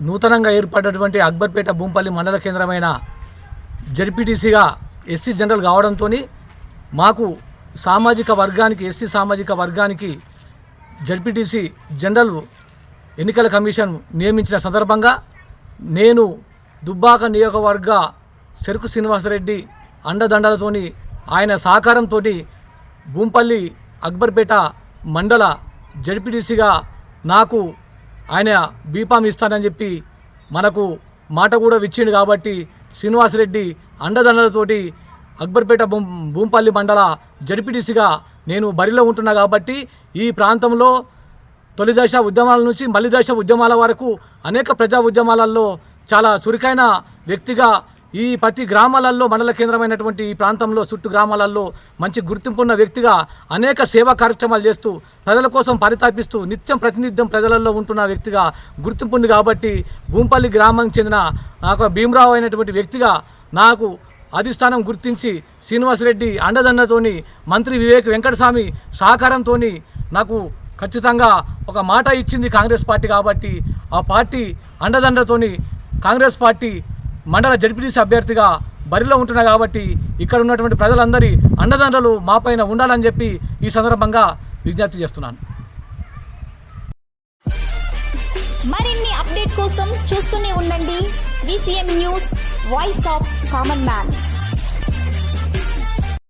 నూతనంగా ఏర్పడినటువంటి అక్బర్పేట భూంపల్లి మండల కేంద్రమైన జడ్పీటీసీగా ఎస్సీ జనరల్ కావడంతో మాకు సామాజిక వర్గానికి ఎస్సీ సామాజిక వర్గానికి జడ్పీటీసీ జనరల్ ఎన్నికల కమిషన్ నియమించిన సందర్భంగా నేను దుబ్బాక నియోజకవర్గ చెరుకు శ్రీనివాసరెడ్డి అండదండలతోని ఆయన సహకారంతో భూంపల్లి అక్బర్పేట మండల జడ్పీటీసీగా నాకు ఆయన బీపాం ఇస్తానని చెప్పి మనకు మాట కూడా ఇచ్చిండు కాబట్టి శ్రీనివాసరెడ్డి అండదండలతోటి అక్బర్పేట భూ భూంపల్లి మండల జడ్పీటీసీగా నేను బరిలో ఉంటున్నా కాబట్టి ఈ ప్రాంతంలో తొలి దశ ఉద్యమాల నుంచి మళ్ళీ దశ ఉద్యమాల వరకు అనేక ప్రజా ఉద్యమాలలో చాలా చురుకైన వ్యక్తిగా ఈ ప్రతి గ్రామాలలో మండల కేంద్రమైనటువంటి ఈ ప్రాంతంలో చుట్టూ గ్రామాలలో మంచి గుర్తింపున్న వ్యక్తిగా అనేక సేవా కార్యక్రమాలు చేస్తూ ప్రజల కోసం పరితాపిస్తూ నిత్యం ప్రతినిత్యం ప్రజలలో ఉంటున్న వ్యక్తిగా గుర్తింపు ఉంది కాబట్టి భూంపల్లి గ్రామానికి చెందిన నాకు భీమరావు అయినటువంటి వ్యక్తిగా నాకు అధిష్టానం గుర్తించి శ్రీనివాసరెడ్డి అండదండతోని మంత్రి వివేక్ వెంకటస్వామి సహకారంతోని నాకు ఖచ్చితంగా ఒక మాట ఇచ్చింది కాంగ్రెస్ పార్టీ కాబట్టి ఆ పార్టీ అండదండతోని కాంగ్రెస్ పార్టీ మండల జడ్పీటీసీ అభ్యర్థిగా బరిలో ఉంటున్నా కాబట్టి ఇక్కడ ఉన్నటువంటి ప్రజలందరి అండదండలు మాపైన ఉండాలని చెప్పి ఈ సందర్భంగా విజ్ఞప్తి చేస్తున్నాను. మరిన్ని అప్డేట్ కోసం చూస్తూనే ఉండండి. VCM news voice of common man